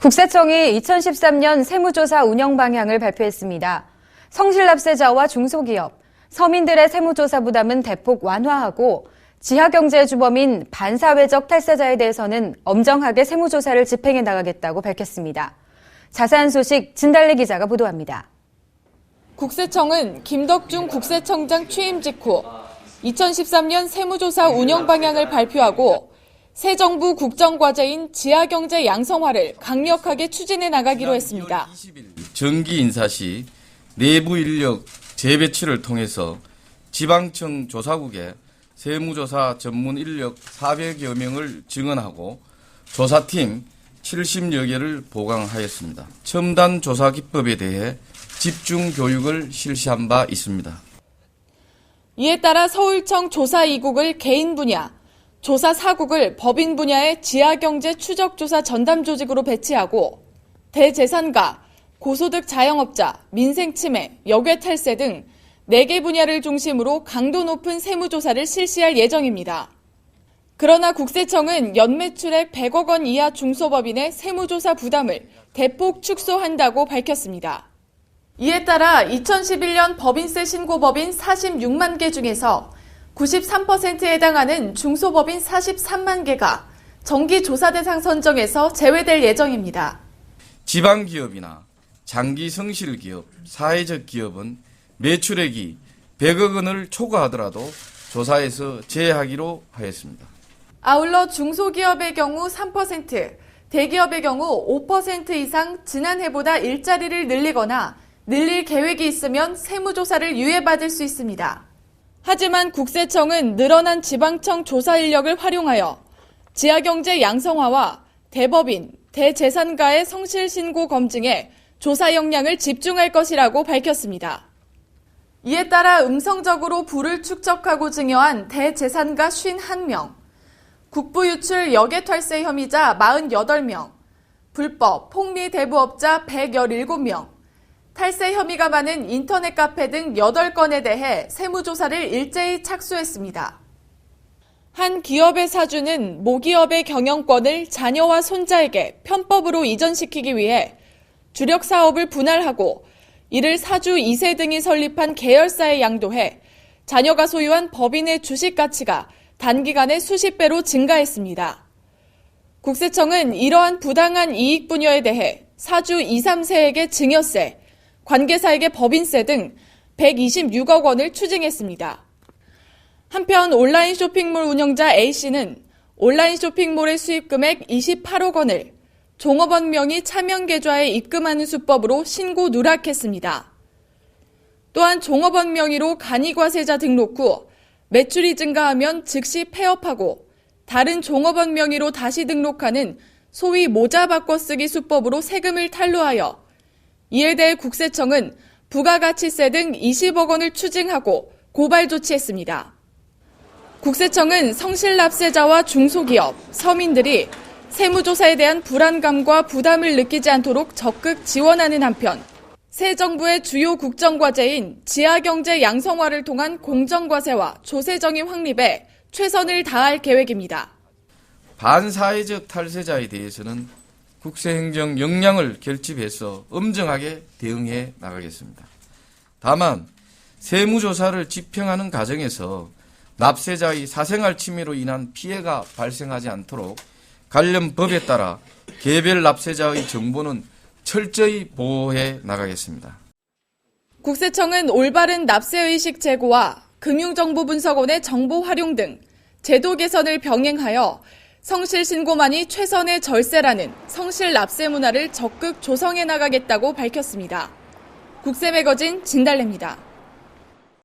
국세청이 2013년 세무조사 운영 방향을 발표했습니다. 성실납세자와 중소기업, 서민들의 세무조사 부담은 대폭 완화하고 지하경제 주범인 반사회적 탈세자에 대해서는 엄정하게 세무조사를 집행해 나가겠다고 밝혔습니다. 자세한 소식 진달래 기자가 보도합니다. 국세청은 김덕중 국세청장 취임 직후 2013년 세무조사 운영 방향을 발표하고 새 정부 국정과제인 지하경제 양성화를 강력하게 추진해 나가기로 했습니다. 정기 인사 시 내부 인력 재배치를 통해서 지방청 조사국에 세무조사 전문 인력 400여 명을 증언하고 조사팀 70여 개를 보강하였습니다. 첨단 조사 기법에 대해 집중 교육을 실시한 바 있습니다. 이에 따라 서울청 조사 2국을 개인 분야, 조사 4국을 법인 분야의 지하경제 추적조사 전담 조직으로 배치하고 대재산가, 고소득 자영업자, 민생 침해, 역외 탈세 등 4개 분야를 중심으로 강도 높은 세무조사를 실시할 예정입니다. 그러나 국세청은 연매출액 100억 원 이하 중소법인의 세무조사 부담을 대폭 축소한다고 밝혔습니다. 이에 따라 2011년 법인세 신고법인 46만 개 중에서 93%에 해당하는 중소법인 43만 개가 정기 조사 대상 선정에서 제외될 예정입니다. 지방기업이나 장기 성실기업, 사회적 기업은 매출액이 100억 원을 초과하더라도 조사에서 제외하기로 하였습니다. 아울러 중소기업의 경우 3%, 대기업의 경우 5% 이상 지난해보다 일자리를 늘리거나 늘릴 계획이 있으면 세무조사를 유예받을 수 있습니다. 하지만 국세청은 늘어난 지방청 조사 인력을 활용하여 지하경제 양성화와 대법인, 대재산가의 성실 신고 검증에 조사 역량을 집중할 것이라고 밝혔습니다. 이에 따라 음성적으로 부를 축적하고 증여한 대재산가 51명, 국부 유출 역외 탈세 혐의자 48명, 불법 폭리 대부업자 117명, 탈세 혐의가 많은 인터넷 카페 등 8건에 대해 세무조사를 일제히 착수했습니다. 한 기업의 사주는 모기업의 경영권을 자녀와 손자에게 편법으로 이전시키기 위해 주력 사업을 분할하고 이를 사주 2세 등이 설립한 계열사에 양도해 자녀가 소유한 법인의 주식 가치가 단기간에 수십 배로 증가했습니다. 국세청은 이러한 부당한 이익 분여에 대해 사주 2, 3세에게 증여세, 관계사에게 법인세 등 126억 원을 추징했습니다. 한편 온라인 쇼핑몰 운영자 A씨는 온라인 쇼핑몰의 수입 금액 28억 원을 종업원 명의 차명 계좌에 입금하는 수법으로 신고 누락했습니다. 또한 종업원 명의로 간이과세자 등록 후 매출이 증가하면 즉시 폐업하고 다른 종업원 명의로 다시 등록하는 소위 모자 바꿔쓰기 수법으로 세금을 탈루하여 이에 대해 국세청은 부가가치세 등 20억 원을 추징하고 고발 조치했습니다. 국세청은 성실납세자와 중소기업, 서민들이 세무조사에 대한 불안감과 부담을 느끼지 않도록 적극 지원하는 한편 새 정부의 주요 국정과제인 지하경제 양성화를 통한 공정과세와 조세정의 확립에 최선을 다할 계획입니다. 반사회적 탈세자에 대해서는 국세행정 역량을 결집해서 엄정하게 대응해 나가겠습니다. 다만 세무조사를 집행하는 과정에서 납세자의 사생활 침해로 인한 피해가 발생하지 않도록 관련 법에 따라 개별 납세자의 정보는 철저히 보호해 나가겠습니다. 국세청은 올바른 납세의식 제고와 금융정보분석원의 정보 활용 등 제도 개선을 병행하여 성실 신고만이 최선의 절세라는 성실 납세 문화를 적극 조성해 나가겠다고 밝혔습니다. 국세 매거진 진달래입니다.